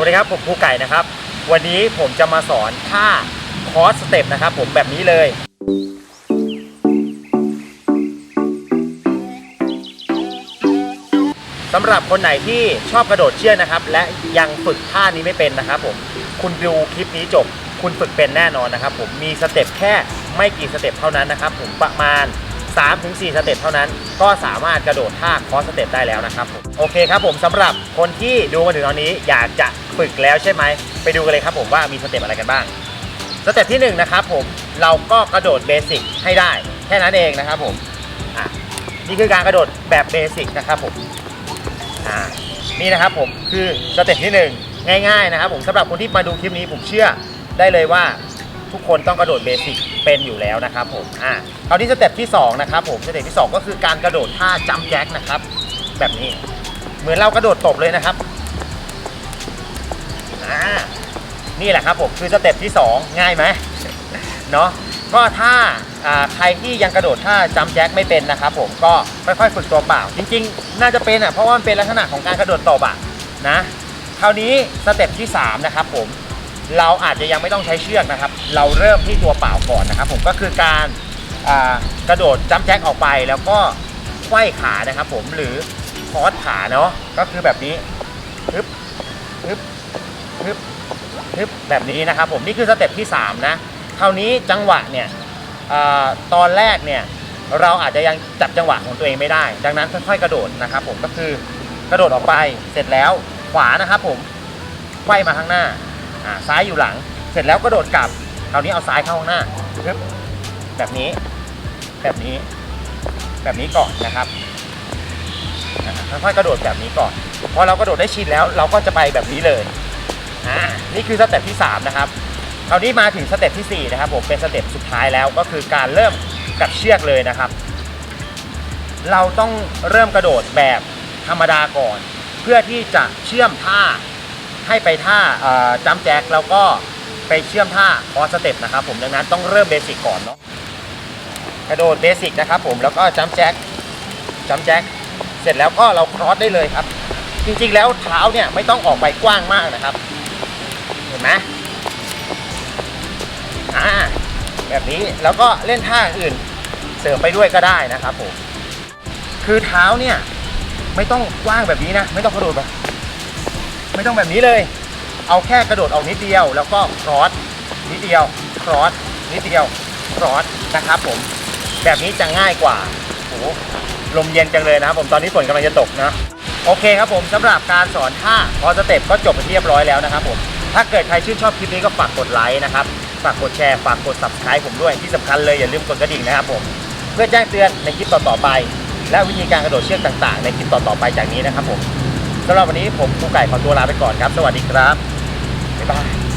วัสดีครับผมครูไก่นะครับ วันนี้ผมจะมาสอนท่าคอร์สสเต็ปนะครับ ผมแบบนี้เลยสำหรับคนไหนที่ชอบกระโดดเชือกนะครับ และยังฝึกท่านี้ไม่เป็นนะครับผมคุณดูคลิปนี้จบ คุณฝึกเป็นแน่นอนนะครับ ผมมีสเต็ปแค่ไม่กี่สเต็ปเท่านั้นนะครับ ผมประมาณ 3-4สเต็ปเท่านั้น ก็สามารถกระโดดท่าคอสเต็ปได้แล้วนะครับผมโอเคครับผมสำหรับคนที่ดูมาถึงตอนนี้อยากจะฝึกแล้วใช่ไหม ไปดูกันเลยครับผมว่ามีสเต็ปอะไรกันบ้าง สเต็ปที่หนึ่งนะครับผมเราก็กระโดดเบสิกให้ได้ แค่นั้นเองนะครับผมอะนี่คือการกระโดดแบบเบสิกนะครับผมอ่านี่นะครับผมคือสเต็ปที่หนึ่งง่ายๆนะครับผมสำหรับคนที่มาดูคลิปนี้ผมเชื่อได้เลยว่าทุกคนต้องกระโดดเบสิก เป็นอยู่แล้วนะครับผมอ่าคราวนี้สเต็ปที่สองนะครับผมสเต็ปที่สองก็คือการกระโดดท่าจัมแจ็คนะครับ แบบนี้ เหมือนเรากระโดดตบเลยนะครับอ่านี่แหละครับผมคือสเต็ปที่สองง่ายไหมเนาะก็ถ้าอ่าใครที่ยังกระโดดท่าจัมแจ็คไม่เป็นนะครับผมก็ค่อยๆฝึกตัวเปล่า จริงๆ น่าจะเป็นอะเพราะว่ามันเป็นลักษณะของการกระโดดตบอะนะคราวนี้สเต็ปที่สามนะครับผมเราอาจจะยังไม่ต้องใช้เชือกนะครับ เราเริ่มที่ตัวเปล่าก่อนนะครับผมก็คือการกระโดดจัมแจ็คออกไปแล้วก็ไขว้ขานะครับผมหรือคอสขาเนาะก็คือแบบนี้ฮึบฮึบฮึบฮึบแบบนี้นะครับผมนี่คือสเต็ปที่สามนะคราวนี้จังหวะเนี่ยอตอนแรกเนี่ยเราอาจจะยังจับจังหวะของตัวเองไม่ได้ ดังนั้นค่อยๆกระโดดนะครับผมก็คือกระโดดออกไปเสร็จแล้วขวานะครับผมไขว้มาข้างหน้าซ้ายอยู่หลัง เสร็จแล้วกระโดดกลับ คราวนี้เอาซ้ายเข้าข้างหน้าปึ๊บแบบนี้ แบบนี้ แบบนี้ก่อนนะครับอ่าค่อยๆกระโดดแบบนี้ก่อนพอเรากระโดดได้ชินแล้ว เราก็จะไปแบบนี้เลยอ่านี่คือสเต็ปที่สามนะครับคราวนี้มาถึงสเต็ปที่ 4 นะครับผมเป็นสเต็ปสุดท้ายแล้วก็คือการเริ่มกับเชือกเลยนะครับ เราต้องเริ่มกระโดดแบบธรรมดาก่อน เพื่อที่จะเชื่อมท่าให้ไปท่าจัมแจ็คแล้วก็ ไปเชื่อมท่าคอสเต็ปนะครับผมดังนั้นต้องเริ่มเบสิกก่อนเนาะกระโดดเบสิกนะครับผมแล้วก็จัมแจ็คจัมแจ็คเสร็จแล้วก็เราครอสได้เลยครับ จริงๆแล้วเท้าเนี่ยไม่ต้องออกไปกว้างมากนะครับ เห็นไหมอ่าแบบนี้แล้วก็เล่นท่าอื่นเสริมไปด้วยก็ได้นะครับผมคือเท้าเนี่ยไม่ต้องกว้างแบบนี้นะ ไม่ต้องกระโดดแบบไม่ต้องแบบนี้เลย เอาแค่กระโดดออกนิดเดียว แล้วก็ครอสนิดเดียวครอสนิดเดียวครอสนะครับผม แบบนี้จะง่ายกว่าโอ้ลมเย็นจังเลยนะครับผมตอนนี้ฝนกำลังจะตกนะโอเคครับผมสำหรับการสอนท่าคอสเต็ปก็จบไปเรียบร้อยแล้วนะครับผมถ้าเกิดใครชื่นชอบคลิปนี้ก็ฝากกดไลค์นะครับฝากกดแชร์ฝากกด subscribe ผมด้วยที่สำคัญเลยอย่าลืมกดกระดิ่งนะครับผมเพื่อแจ้งเตือนในคลิปต่อๆไป และวิธีการกระโดดเชือกต่างๆ ในคลิปต่อๆไปจากนี้นะครับผมสำหรับวันนี้ผมครูไก่ขอตัวลาไปก่อนครับ สวัสดีครับ บ๊ายบาย